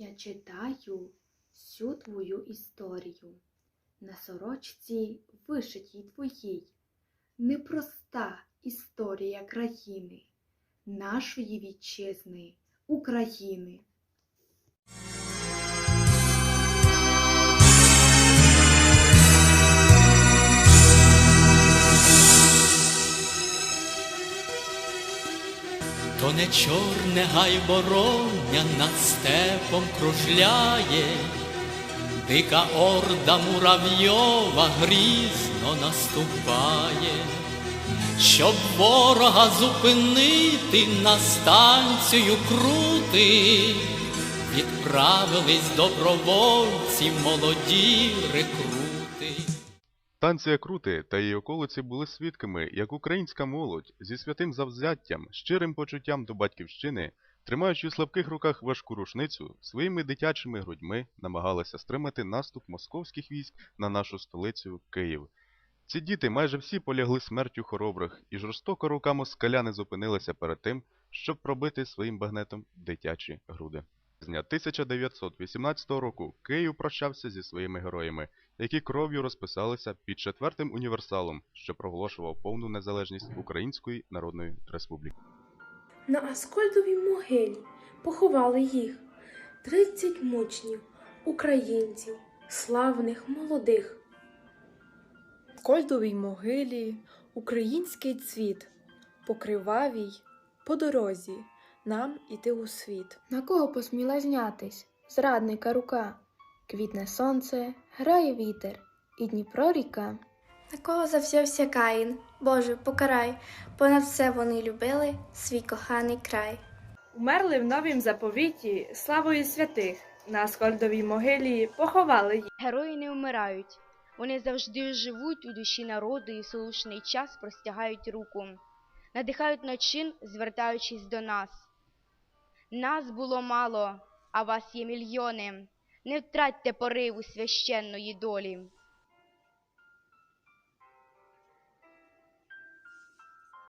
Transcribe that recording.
Я читаю всю твою історію. На сорочці вишитій твоїй. Непроста історія країни, нашої вітчизни, України. То не чорне гайбороння над степом кружляє, дика орда муравйова грізно наступає, щоб ворога зупинити на станцію крути, відправились добровольці молоді рекрути. Станція Крути та її околиці були свідками, як українська молодь зі святим завзяттям, щирим почуттям до батьківщини, тримаючи в слабких руках важку рушницю, своїми дитячими грудьми намагалася стримати наступ московських військ на нашу столицю Київ. Ці діти майже всі полягли смертю хоробрих, і жорстоко рука москаля не зупинилася перед тим, щоб пробити своїм багнетом дитячі груди. Дня 1918 року Київ прощався зі своїми героями, які кров'ю розписалися під четвертим універсалом, що проголошував повну незалежність Української Народної Республіки. На Аскольдовій могилі поховали їх 30 мучнів, українців, славних молодих. В Кольдовій могилі український цвіт, по кривавій, по дорозі нам іти у світ. На кого посміла знятись? Зрадника рука. Квітне сонце, грає вітер, і Дніпро ріка. На кого завзявся Каїн? Боже, покарай, понад все вони любили свій коханий край. Умерли в новім заповіті славою святих. На Аскольдовій могилі поховали їх. Герої не вмирають. Вони завжди живуть у душі народу і в слушний час простягають руку, надихають на чин, звертаючись до нас. Нас було мало, а вас є мільйони. Не втратьте пориву священної долі.